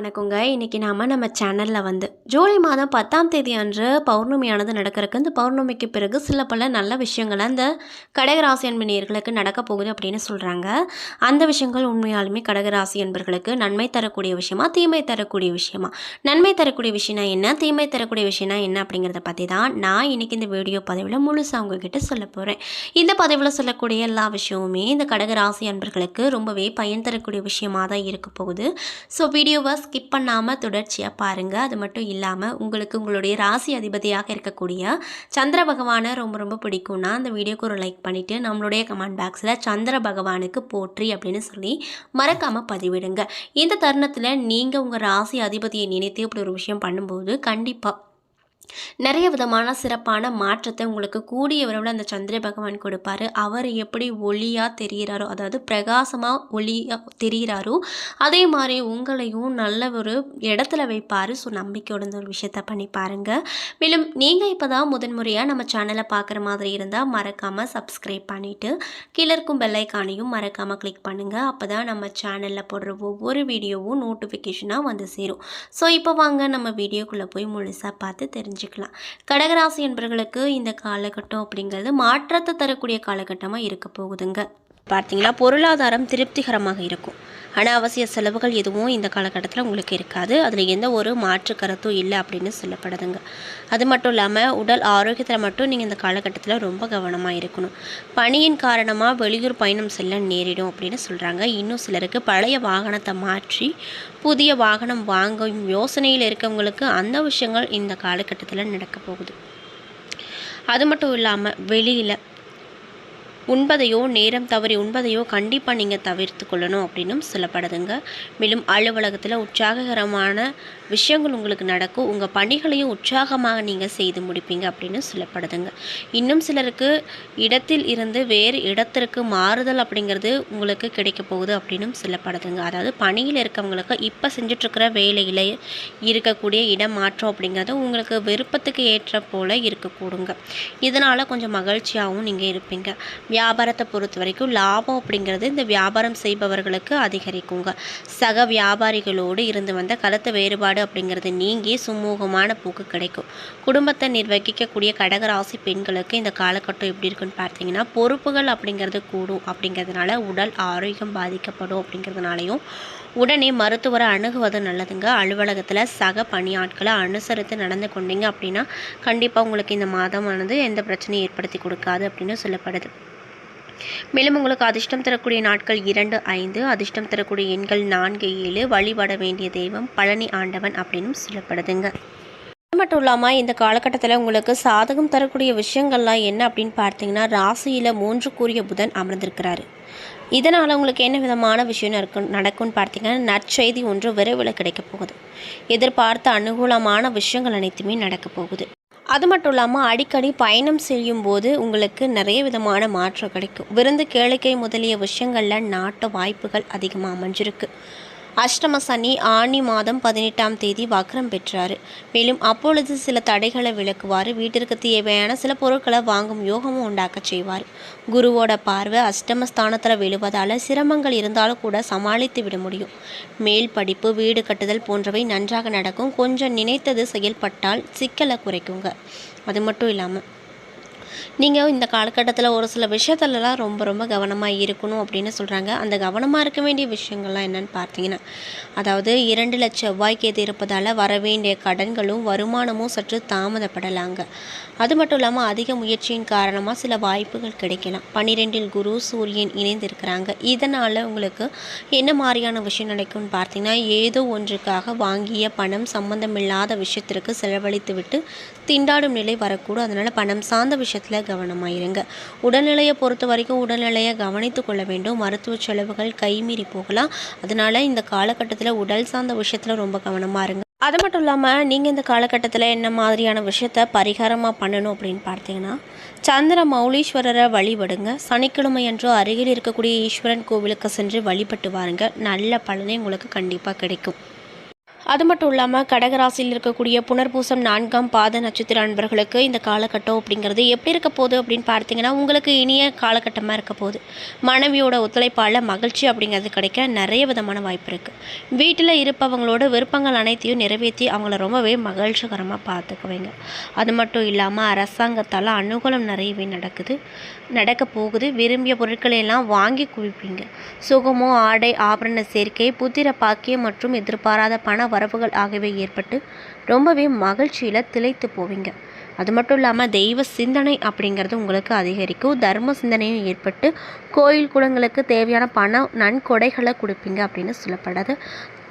வணக்கங்க. இன்றைக்கி நாம் நம்ம சேனலில் வந்து ஜூலை மாதம் பத்தாம் தேதி அன்று பௌர்ணமியானது நடக்கிறதுக்கு இந்த பௌர்ணமிக்கு பிறகு சில பல நல்ல விஷயங்கள் அந்த கடகராசி அன்பனியர்களுக்கு நடக்க போகுது அப்படின்னு சொல்கிறாங்க அந்த விஷயங்கள் உண்மையாலுமே கடகராசி அன்பர்களுக்கு நன்மை தரக்கூடிய விஷயமா தீமை தரக்கூடிய விஷயமா? நன்மை தரக்கூடிய விஷயம்னா என்ன? தீமை தரக்கூடிய விஷயம்னா என்ன அப்படிங்கிறத பற்றி தான் நான் இன்றைக்கி இந்த வீடியோ பதிவில் முழுசாக உங்ககிட்ட சொல்ல போகிறேன் இந்த பதிவில் சொல்லக்கூடிய எல்லா விஷயமுமே இந்த கடகராசி அன்பர்களுக்கு ரொம்பவே பயன் தரக்கூடிய விஷயமாக தான் இருக்க போகுது. ஸோ வீடியோவை ஸ்கிப் பண்ணாமல் தொடர்ச்சியாக பாருங்கள் அது மட்டும் இல்லாமல் உங்களுக்கு உங்களுடைய ராசி அதிபதியாக இருக்கக்கூடிய சந்திர பகவானை ரொம்ப ரொம்ப பிடிக்கும்னா அந்த வீடியோக்கு ஒரு லைக் பண்ணிவிட்டு நம்மளுடைய கமெண்ட் பாக்ஸில் சந்திர பகவானுக்கு போற்றி அப்படின்னு சொல்லி மறக்காமல் பதிவிடுங்க. இந்த தருணத்தில் நீங்கள் உங்கள் ராசி அதிபதியை நினைத்து இப்படி ஒரு விஷயம் பண்ணும்போது கண்டிப்பாக நிறைய விதமான சிறப்பான மாற்றத்தை உங்களுக்கு கூடிய விரைவில் அந்த சந்திர பகவான் கொடுப்பாரு. அவர் எப்படி ஒளியாக தெரிகிறாரோ அதாவது பிரகாசமாக ஒளியாக தெரிகிறாரோ அதே மாதிரி உங்களையும் நல்ல ஒரு இடத்துல வைப்பார். ஸோ நம்பிக்கையோட ஒரு விஷயத்த பண்ணி பாருங்கள் மேலும் நீங்கள் இப்போ தான் முதன்முறையாக நம்ம சேனலை பார்க்குற மாதிரி இருந்தால் மறக்காமல் சப்ஸ்கிரைப் பண்ணிவிட்டு கீழே இருக்கும் பெல்லைக்கானையும் மறக்காமல் கிளிக் பண்ணுங்கள் அப்போ தான் நம்ம சேனலில் போடுற ஒவ்வொரு வீடியோவும் நோட்டிஃபிகேஷனாக வந்து சேரும். ஸோ இப்போ வாங்க நம்ம வீடியோக்குள்ளே போய் முழுசாக பார்த்து தெரிஞ்சு தெரிஞ்சுக்கலாம். கடகராசி என்பவர்களுக்கு இந்த காலகட்டம் அப்படிங்கிறது மாற்றத்தை தரக்கூடிய காலகட்டமாக இருக்க போகுதுங்க. பார்த்தீங்களா? பொருளாதாரம் திருப்திகரமாக இருக்கும். அனாவசிய செலவுகள் எதுவும் இந்த காலகட்டத்தில் உங்களுக்கு இருக்காது. அதில் எந்த ஒரு மாற்று கருத்தும் இல்லை அப்படின்னு சொல்லப்படுதுங்க. அது மட்டும் இல்லாமல் உடல் ஆரோக்கியத்தில் மட்டும் நீங்கள் இந்த காலகட்டத்தில் ரொம்ப கவனமாக இருக்கணும். பணியின் காரணமாக வெளியூர் பயணம் செல்ல நேரிடும் அப்படின்னு சொல்கிறாங்க இன்னும் சிலருக்கு பழைய வாகனத்தை மாற்றி புதிய வாகனம் வாங்கும் யோசனையில் இருக்கவங்களுக்கு அந்த விஷயங்கள் இந்த காலகட்டத்தில் நடக்க போகுது. அது மட்டும் இல்லாமல் வெளியில் உண்பதையோ நேரம் தவறி உண்பதையோ கண்டிப்பாக நீங்கள் தவிர்த்து கொள்ளணும் அப்படின்னும் சொல்லப்படுதுங்க. மேலும் அலுவலகத்தில் உற்சாககரமான விஷயங்கள் உங்களுக்கு நடக்கும். உங்கள் பணிகளையும் உற்சாகமாக நீங்கள் செய்து முடிப்பீங்க அப்படின்னு சொல்லப்படுதுங்க. இன்னும் சிலருக்கு இடத்தில் இருந்து வேறு இடத்திற்கு மாறுதல் அப்படிங்கிறது உங்களுக்கு கிடைக்க போகுது அப்படின்னும் சொல்லப்படுதுங்க. அதாவது பணியில் இருக்கவங்களுக்கு இப்போ செஞ்சிட்ருக்கிற வேலையில் இருக்கக்கூடிய இடம் மாற்றம் அப்படிங்கிறது உங்களுக்கு விருப்பத்துக்கு ஏற்ற போல் இருக்கக்கூடுங்க. இதனால் கொஞ்சம் மகிழ்ச்சியாகவும் நீங்கள் இருப்பீங்க. வியாபாரத்தை பொறுத்த வரைக்கும் லாபம் அப்படிங்கிறது இந்த வியாபாரம் செய்பவர்களுக்கு அதிகரிக்குங்க. சக வியாபாரிகளோடு இருந்து வந்த கருத்து வேறுபாடு அப்படிங்கிறது நீங்கி சுமூகமான போக்கு கிடைக்கும். குடும்பத்தை நிர்வகிக்கக்கூடிய கடகராசி பெண்களுக்கு இந்த காலகட்டம் எப்படி இருக்குன்னு பார்த்தீங்கன்னா பொறுப்புகள் அப்படிங்கிறது கூடும் அப்படிங்கிறதுனால உடல் ஆரோக்கியம் பாதிக்கப்படும் அப்படிங்கிறதுனாலையும் உடனே மருத்துவரை அணுகுவது நல்லதுங்க. அலுவலகத்தில் சக பணியாட்களை அனுசரித்து நடந்து கொண்டீங்க அப்படின்னா கண்டிப்பாக உங்களுக்கு இந்த மாதமானது எந்த பிரச்சனையும் ஏற்படுத்தி கொடுக்காது அப்படின்னு சொல்லப்படுது. மேலும் உங்களுக்கு அதிர்ஷ்டம் தரக்கூடிய நாட்கள் இரண்டு ஐந்து அதிர்ஷ்டம் தரக்கூடிய எண்கள் நான்கு ஏழு வழிபட வேண்டிய தெய்வம் பழனி ஆண்டவன் அப்படின்னு சொல்லப்படுதுங்க. அது மட்டும் இல்லாமல் இந்த காலகட்டத்தில் உங்களுக்கு சாதகம் தரக்கூடிய விஷயங்கள்லாம் என்ன அப்படின்னு பார்த்தீங்கன்னா ராசியில் மூன்று கூறிய புதன் அமர்ந்திருக்கிறாரு. இதனால் உங்களுக்கு என்ன விதமான விஷயம் நடக்கும் நடக்கும்னு பார்த்தீங்கன்னா நற்செய்தி ஒன்று விரைவில் கிடைக்க போகுது. எதிர்பார்த்த அனுகூலமான விஷயங்கள் அனைத்துமே நடக்க போகுது. அது மட்டும் இல்லாமல் அடிக்கடி பயணம் செய்யும் போது உங்களுக்கு நிறைய விதமான மாற்றம் கிடைக்கும். விருந்து கேளிக்கை முதலிய விஷயங்களில் நாட்டு வாய்ப்புகள் அதிகமாக அமைஞ்சிருக்கு. அஷ்டம சனி ஆணி மாதம் பதினெட்டாம் தேதி வக்ரம் பெற்றார். மேலும் அப்பொழுது சில தடைகளை விளக்குவார். வீட்டிற்கு தேவையான சில பொருட்களை வாங்கும் யோகமும் உண்டாக்க செய்வார். குருவோட பார்வை அஷ்டமஸ்தானத்தில் விழுவதால் சிரமங்கள் இருந்தாலும் கூட சமாளித்து விட முடியும். மேல் படிப்பு வீடு கட்டுதல் போன்றவை நன்றாக நடக்கும். கொஞ்சம் நினைத்தது செயல்பட்டால் சிக்கலை குறைக்குங்க. அது மட்டும் இல்லாமல் நீங்கள் இந்த காலகட்டத்தில் ஒரு சில விஷயத்துலலாம் ரொம்ப ரொம்ப கவனமாக இருக்கணும் அப்படின்னு சொல்கிறாங்க அந்த கவனமாக இருக்க வேண்டிய விஷயங்கள்லாம் என்னென்னு பார்த்தீங்கன்னா அதாவது இரண்டு லட்ச செவ்வாய் எது இருப்பதால் வர வேண்டிய கடன்களும் வருமானமும் சற்று தாமதப்படலாங்க. அது மட்டும் இல்லாமல் அதிக முயற்சியின் காரணமாக சில வாய்ப்புகள் கிடைக்கலாம். பன்னிரெண்டில் குரு சூரியன் இணைந்திருக்கிறாங்க. இதனால் உங்களுக்கு என்ன மாதிரியான விஷயம் நடக்கும்னு பார்த்தீங்கன்னா ஏதோ ஒன்றுக்காக வாங்கிய பணம் சம்பந்தமில்லாத விஷயத்திற்கு செலவழித்து விட்டு திண்டாடும் நிலை வரக்கூடும். அதனால் பணம் சார்ந்த விஷயத்தில் கவனமாக இருங்க உடல்நிலையை பொறுத்த வரைக்கும் உடல்நிலையை கவனித்து கொள்ள வேண்டும். மருத்துவ செலவுகள் கைமீறி போகலாம். அதனால் இந்த காலகட்டத்தில் உடல் சார்ந்த விஷயத்தில் ரொம்ப கவனமாக இருங்க. அது மட்டும் இல்லாமல் நீங்கள் இந்த காலகட்டத்தில் என்ன மாதிரியான விஷயத்த பரிகாரமாக பண்ணணும் அப்படின்னு பார்த்தீங்கன்னா சந்திர மௌலீஸ்வரரை வழிபடுங்க. சனிக்கிழமை அன்று அருகில் இருக்கக்கூடிய ஈஸ்வரன் கோவிலுக்கு சென்று வழிபட்டு வாருங்க. நல்ல பலனே உங்களுக்கு கண்டிப்பாக கிடைக்கும். அது மட்டும் இல்லாமல் கடகராசியில் இருக்கக்கூடிய புனர்பூசம் நான்காம் பாத நட்சத்திர அன்பர்களுக்கு இந்த காலகட்டம் அப்படிங்கிறது எப்படி இருக்க போகுது அப்படின்னு பார்த்தீங்கன்னா உங்களுக்கு இனிய காலகட்டமாக இருக்க போகுது. மனைவியோட ஒத்துழைப்பால் மகிழ்ச்சி அப்படிங்கிறது கிடைக்க நிறைய விதமான வாய்ப்பு இருக்குது வீட்டில் இருப்பவங்களோட விருப்பங்கள் அனைத்தையும் நிறைவேற்றி அவங்கள ரொம்பவே மகிழ்ச்சிகரமாக பார்த்துக்குவீங்க. அது மட்டும் இல்லாமல் அரசாங்கத்தால் அனுகூலம் நிறையவே நடக்குது. நடக்க போகுது. விரும்பிய பொருட்களை எல்லாம் வாங்கி குவிப்பீங்க. சுகமோ ஆடை ஆபரண சேர்க்கை புத்திர பாக்கியம் மற்றும் எதிர்பாராத பண வரவுகள் ஆகியவை ஏற்பட்டு ரொம்பவே மகிழ்ச்சியில் திளைத்து போவீங்க. அது மட்டும் இல்லாமல் தெய்வ சிந்தனை அப்படிங்கிறது உங்களுக்கு அதிகரிக்கும். தர்ம சிந்தனையும் ஏற்பட்டு கோயில் குளங்களுக்கு தேவையான பண நன்கொடைகளை கொடுப்பீங்க அப்படின்னு சொல்லப்படுது.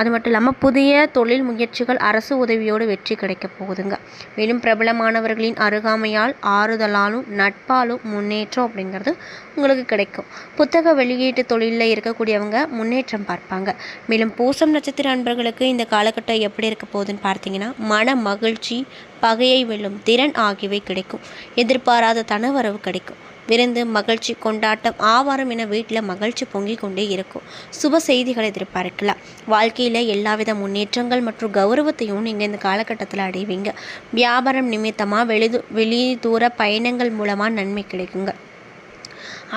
அது மட்டும் இல்லாமல் புதிய தொழில் முயற்சிகள் அரசு உதவியோடு வெற்றி கிடைக்கப் போகுதுங்க. மேலும் பிரபலமானவர்களின் அருகாமையால் ஆறுதலாலும் நட்பாலும் முன்னேற்றம் அப்படிங்கிறது உங்களுக்கு கிடைக்கும். புத்தக வெளியீட்டு தொழிலில் இருக்கக்கூடியவங்க முன்னேற்றம் பார்ப்பாங்க. மேலும் பூசம் நட்சத்திர அன்பர்களுக்கு இந்த காலகட்டம் எப்படி இருக்க போகுதுன்னு பார்த்தீங்கன்னா மன மகிழ்ச்சி பகையை வெல்லும் திறன் ஆகியவை கிடைக்கும். எதிர்பாராத தனவரவு கிடைக்கும். விருந்து மகிழ்ச்சி கொண்டாட்டம் ஆவாரம் என வீட்டில் மகிழ்ச்சி பொங்கிக் கொண்டே இருக்கும். சுப செய்திகளை எதிர்பார்க்கலாம். வாழ்க்கையில் எல்லாவித முன்னேற்றங்கள் மற்றும் கௌரவத்தையும் நீங்கள் இந்த காலகட்டத்தில் அடைவீங்க. வியாபாரம் நிமித்தமாக வெளி வெளி தூர பயணங்கள் மூலமாக நன்மை கிடைக்குங்க.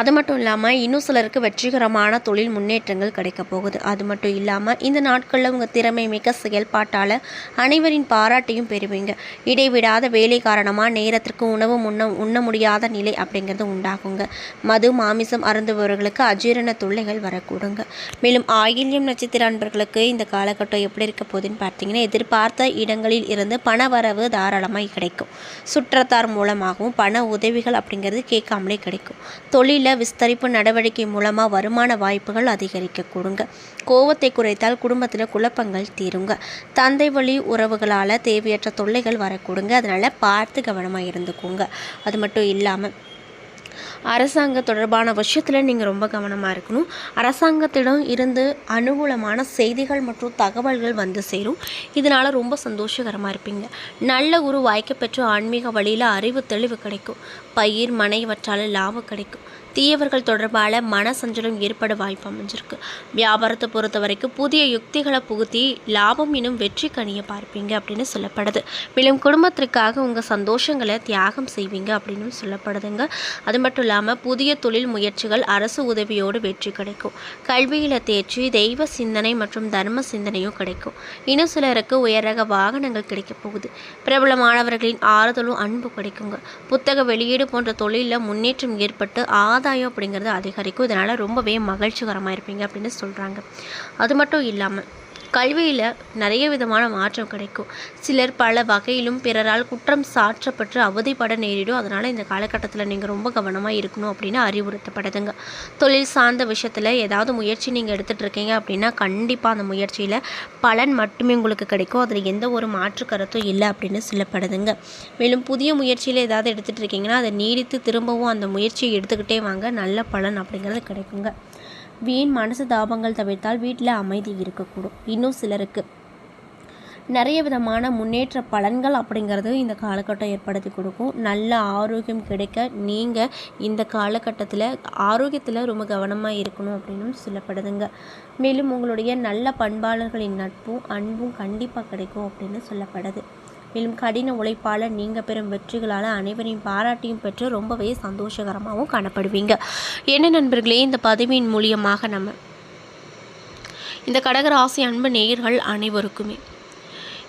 அது மட்டும் இல்லாமல் இன்னும் சிலருக்கு வெற்றிகரமான தொழில் முன்னேற்றங்கள் கிடைக்க போகுது. அது மட்டும் இல்லாமல் இந்த நாட்களில் உங்கள் திறமை மிக்க செயல்பாட்டால் அனைவரின் பாராட்டையும் பெறுவீங்க. இடைவிடாத வேலை காரணமாக நேரத்திற்கு உணவு உண்ண உண்ண முடியாத நிலை அப்படிங்கிறது உண்டாகுங்க. மது மாமிசம் அருந்துபவர்களுக்கு அஜீரண தொல்லைகள் வரக்கூடுங்க. மேலும் ஆயில்யம் நட்சத்திர அன்பர்களுக்கு இந்த காலகட்டம் எப்படி இருக்க போகுதுன்னு பார்த்தீங்கன்னா எதிர்பார்த்த இடங்களில் இருந்து பண வரவு தாராளமாக கிடைக்கும். சுற்றத்தார் மூலமாகவும் பண உதவிகள் அப்படிங்கிறது கேட்காமலே கிடைக்கும். தொழில் தொழில விஸ்தரிப்பு நடவடிக்கை மூலமாக வருமான வாய்ப்புகள் அதிகரிக்க கொடுங்க. கோவத்தை குறைத்தால் குடும்பத்தில் குழப்பங்கள் தீருங்க. தந்தை வழி உறவுகளால் தேவையற்ற தொல்லைகள் வரக்கூடுங்க. அதனால் பார்த்து கவனமாக இருந்துக்கோங்க. அது மட்டும் இல்லாமல் அரசாங்க தொடர்பான விஷயத்தில் நீங்கள் ரொம்ப கவனமாக இருக்கணும். அரசாங்கத்திடம் இருந்து அனுகூலமான செய்திகள் மற்றும் தகவல்கள் வந்து சேரும். இதனால் ரொம்ப சந்தோஷகரமாக இருப்பீங்க. நல்ல ஒரு வாய்க்க பெற்ற ஆன்மீக வழியில் அறிவு தெளிவு கிடைக்கும். பயிர் மனைவற்றால் லாபம் கிடைக்கும். தீயவர்கள் தொடர்பால் மன சஞ்சலம் ஏற்பட வாய்ப்பு அமைஞ்சிருக்கு. வியாபாரத்தை பொறுத்த வரைக்கும் புதிய யுக்திகளை புகுத்தி லாபம் இன்னும் வெற்றி கணிய பார்ப்பீங்க அப்படின்னு சொல்லப்படுது. மேலும் குடும்பத்திற்காக உங்கள் சந்தோஷங்களை தியாகம் செய்வீங்க அப்படின்னு சொல்லப்படுதுங்க. அது மட்டும் இல்லாமல் புதிய தொழில் முயற்சிகள் அரசு உதவியோடு வெற்றி கிடைக்கும். கல்வியில் தேர்ச்சி தெய்வ சிந்தனை மற்றும் தர்ம சிந்தனையும் கிடைக்கும். இன்னும் சிலருக்கு உயரக வாகனங்கள் கிடைக்கப் போகுது. பிரபலமானவர்களின் ஆறுதலும் அன்பு கிடைக்குங்க. புத்தக வெளியீடு போன்ற தொழிலில் முன்னேற்றம் ஏற்பட்டு ஆ ஆதாயம் அப்படிங்கிறது அதிகரிக்கும். இதனால் ரொம்பவே மகிழ்ச்சிகரமாக இருப்பீங்க அப்படின்னு சொல்கிறாங்க அது மட்டும் இல்லாமல் கல்வியில் நிறைய விதமான மாற்றம் கிடைக்கும். சிலர் பல வகையிலும் பிறரால் குற்றம் சாற்றப்பட்டு அவதிப்பட நேரிடும். அதனால் இந்த காலகட்டத்தில் நீங்கள் ரொம்ப கவனமாக இருக்கணும் அப்படின்னு அறிவுறுத்தப்படுதுங்க. தொழில் சார்ந்த விஷயத்தில் ஏதாவது முயற்சி நீங்கள் எடுத்துகிட்டு இருக்கீங்க அப்படின்னா கண்டிப்பாக அந்த முயற்சியில் பலன் மட்டுமே உங்களுக்கு கிடைக்கும். அதில் எந்த ஒரு மாற்று கருத்தும் இல்லை அப்படின்னு சொல்லப்படுதுங்க. மேலும் புதிய முயற்சியில் ஏதாவது எடுத்துகிட்டு இருக்கீங்கன்னா அதை நீடித்து திரும்பவும் அந்த முயற்சியை எடுத்துக்கிட்டே வாங்க. நல்ல பலன் அப்படிங்கிறது கிடைக்குங்க. வீண் மனசு தாபங்கள் தவிர்த்தால் வீட்டில் அமைதி இருக்கக்கூடும். இன்னும் சிலருக்கு. நிறைய விதமான முன்னேற்ற பலன்கள் அப்படிங்கிறது இந்த காலகட்டம் ஏற்படுத்தி கொடுக்கும். நல்ல ஆரோக்கியம் கிடைக்க நீங்கள் இந்த காலகட்டத்தில் ஆரோக்கியத்தில் ரொம்ப கவனமாக இருக்கணும் அப்படின்னு சொல்லப்படுதுங்க. மேலும் உங்களுடைய நல்ல பண்பாளர்களின் நட்பும் அன்பும் கண்டிப்பாக கிடைக்கும் அப்படின்னு சொல்லப்படுது. மேலும் கடின உழைப்பால் நீங்கள் பெறும் வெற்றிகளால் அனைவரையும் பாராட்டியும் பெற்று ரொம்பவே சந்தோஷகரமாகவும் காணப்படுவீங்க. என்ன நண்பர்களே இந்த பதவியின் மூலியமாக நம்ம இந்த கடகராசி அன்பு நேயர்கள் அனைவருக்குமே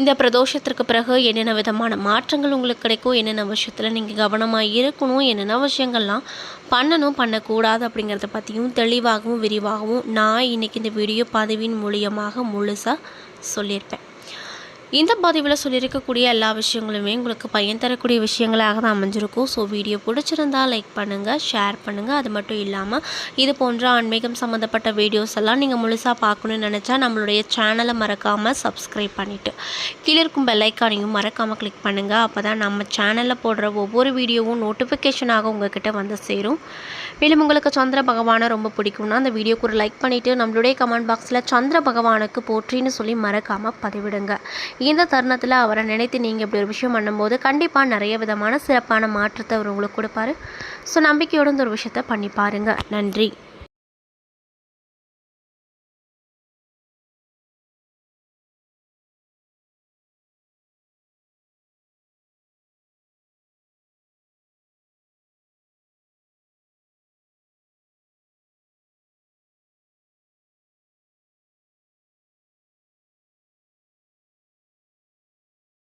இந்த பிரதோஷத்திற்கு பிறகு என்னென்ன விதமான மாற்றங்கள் உங்களுக்கு கிடைக்கும் என்னென்ன விஷயத்தில் நீங்கள் கவனமாக இருக்கணும் என்னென்ன விஷயங்கள்லாம் பண்ணணும் பண்ணக்கூடாது அப்படிங்கிறத பற்றியும் தெளிவாகவும் விரிவாகவும் நான் இன்றைக்கி இந்த வீடியோ பதவியின் மூலியமாக முழுசாக சொல்லியிருப்பேன். இந்த பதிவில் சொல்லியிருக்கக்கூடிய எல்லா விஷயங்களுமே உங்களுக்கு பயன் தரக்கூடிய விஷயங்களாக தான் அமைஞ்சிருக்கும். ஸோ வீடியோ பிடிச்சிருந்தா லைக் பண்ணுங்கள் ஷேர் பண்ணுங்கள் அது மட்டும் இல்லாமல் இது போன்ற ஆன்மீகம் சம்மந்தப்பட்ட வீடியோஸ் எல்லாம் நீங்கள் முழுசாக பார்க்கணுன்னு நினச்சா நம்மளுடைய சேனலை மறக்காமல் சப்ஸ்கிரைப் பண்ணிவிட்டு கீழே இருக்கும் பெல்லைக்கானையும் மறக்காமல் கிளிக் பண்ணுங்கள் அப்போ தான் நம்ம சேனலில் போடுற ஒவ்வொரு வீடியோவும் நோட்டிஃபிகேஷனாக உங்கள் கிட்டே வந்து சேரும். மேலும் உங்களுக்கு சந்திர பகவானை ரொம்ப பிடிக்கும்னா அந்த வீடியோக்கு ஒரு லைக் பண்ணிவிட்டு நம்மளுடைய கமெண்ட் பாக்ஸில் சந்திர பகவானுக்கு போற்றின்னு சொல்லி மறக்காமல் பதிவிடுங்க. இந்த தருணத்தில் அவரை நினைத்து நீங்கள் இப்படி ஒரு விஷயம் பண்ணும்போது கண்டிப்பாக நிறைய விதமான சிறப்பான மாற்றத்தை அவர் உங்களுக்கு கொடுப்பாரு. ஸோ நம்பிக்கையோடு இந்த ஒரு விஷயத்தை பண்ணி பாருங்கள் நன்றி.